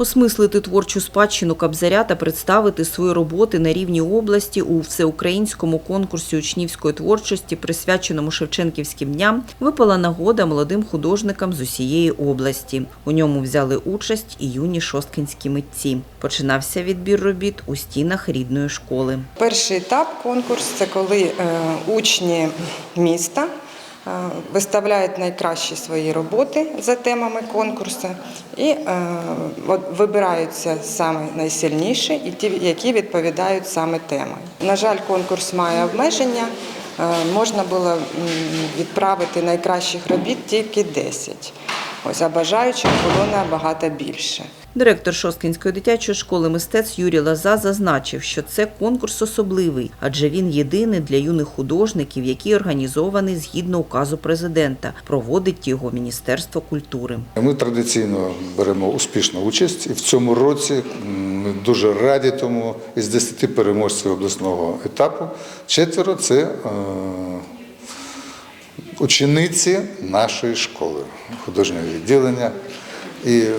Осмислити творчу спадщину Кабзаря та представити свої роботи на рівні області у всеукраїнському конкурсі учнівської творчості, присвяченому Шевченківським дням, випала нагода молодим художникам з усієї області. У ньому взяли участь і юні шосткинські митці. Починався відбір робіт у стінах рідної школи. Перший етап конкурс це коли е, учні міста виставляють найкращі свої роботи за темами конкурсу і е, вибираються саме найсильніші і ті, які відповідають саме темам. На жаль, конкурс має обмеження. Е, Можна було відправити найкращих робіт тільки 10. Ось, а бажаючих було набагато більше. Директор Шосткинської дитячої школи мистецтв Юрій Лоза зазначив, що це конкурс особливий, адже він єдиний для юних художників, який організований згідно указу президента. Проводить його Міністерство культури. Ми традиційно беремо успішну участь, і в цьому році ми дуже раді тому із 10 переможців обласного етапу четверо це е, учениці нашої школи художнього відділення. І е,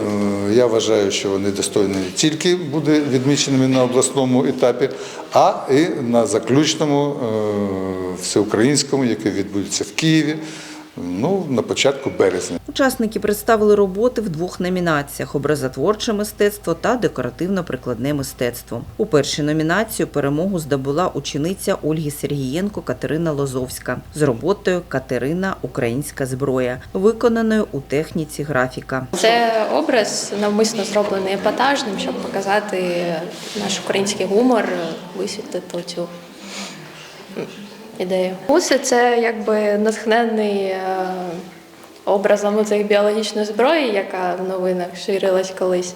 я вважаю, що вони достойні не тільки бути відміченими на обласному етапі, а і на заключному е, всеукраїнському, який відбудеться в Києві. Ну, на початку березня. Учасники представили роботи в двох номінаціях: образотворче мистецтво та декоративно-прикладне мистецтво. У першій номінації перемогу здобула учениця Ольги Сергієнко Катерина Лозовська з роботою Катерина Українська зброя, виконаною у техніці графіка. Це образ навмисно зроблений епатажним, щоб показати наш український гумор, висвітлити цю ідею. Гуси це якби натхнений е, образом цих біологічної зброї, яка в новинах ширилась колись.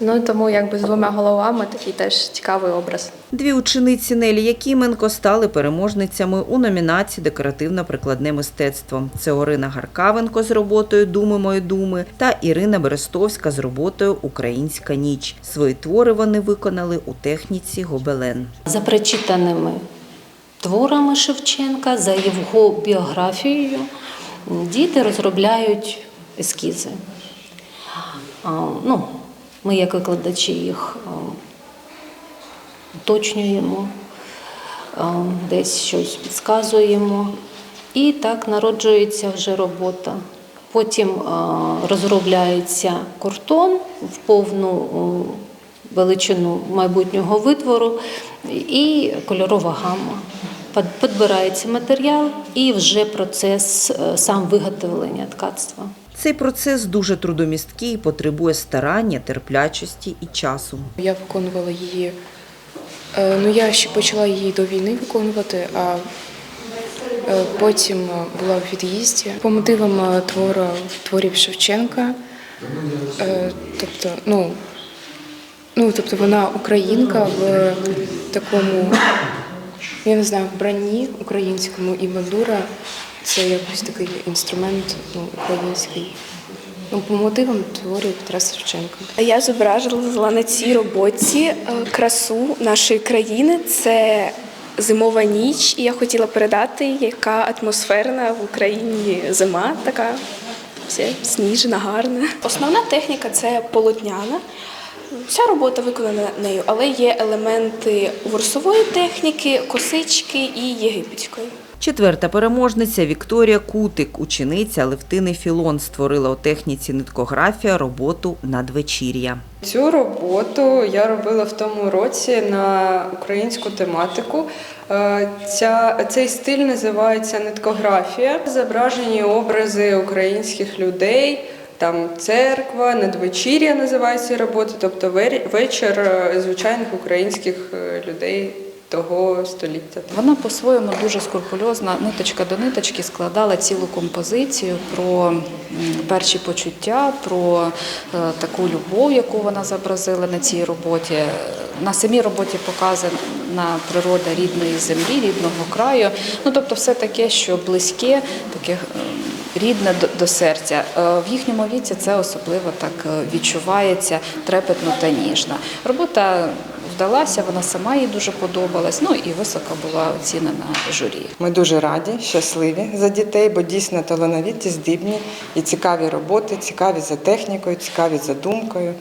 Ну тому якби з двома головами такий теж цікавий образ. Дві учениці Нелі Якименко стали переможницями у номінації Декоративно-прикладне мистецтво. Це Орина Гаркавенко з роботою Думи мої думи та Ірина Берестовська з роботою Українська ніч. Свої твори вони виконали у техніці гобелен. За прочитаними творами Шевченка, за його біографією, діти розробляють ескізи. Ну, ми, як викладачі, їх уточнюємо, десь щось підказуємо. І так народжується вже робота. Потім розробляється кортон в повну величину майбутнього витвору і кольорова гама. Під- Підбирається матеріал і вже процес е, сам виготовлення ткацтва. Цей процес дуже трудомісткий і потребує старання, терплячості і часу. Я виконувала її. е, Ну, я ще почала її до війни виконувати, а е, потім була в від'їзді. По мотивам твору, творів Шевченка. Тобто, ну, ну, тобто вона українка в такому, я не знаю, вбранні українському і бандура це якийсь такий інструмент ну, український. Ну, по мотивам творів Тараса Шевченка. Я зображувала на цій роботі е, красу нашої країни. Це зимова ніч, і я хотіла передати, яка атмосферна в Україні зима, така все сніжна, гарна. Основна техніка це полотняна. Вся робота виконана нею, але є елементи ворсової техніки, косички і єгипетської. Четверта переможниця Вікторія Кутик, учениця Левтини Філон, створила у техніці ниткографія роботу надвечір'я. Цю роботу я робила в тому році на українську тематику. Е, Ця, цей стиль називається ниткографія. Зображені образи українських людей. Там церква, надвечір'я називається робота, тобто вечір е, звичайних українських е, людей того століття. Вона по-своєму дуже скрупульозна, ниточка до ниточки складала цілу композицію про перші почуття, про е, таку любов, яку вона зобразила на цій роботі. На самій роботі показана природа рідної землі, рідного краю. Ну тобто, все таке, що близьке, таке. е, Рідне до, серця. Е, В їхньому віці це особливо так відчувається трепетно та ніжно. Робота вдалася, вона сама їй дуже подобалась. Ну і високо була оцінена журі. Ми дуже раді, щасливі за дітей, бо дійсно талановиті, здібні і цікаві роботи, цікаві за технікою, цікаві за думкою.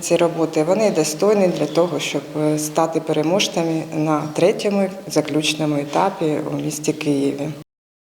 ці роботи, вони достойні для того, щоб е, стати переможцями на третьому заключному етапі у місті Києві.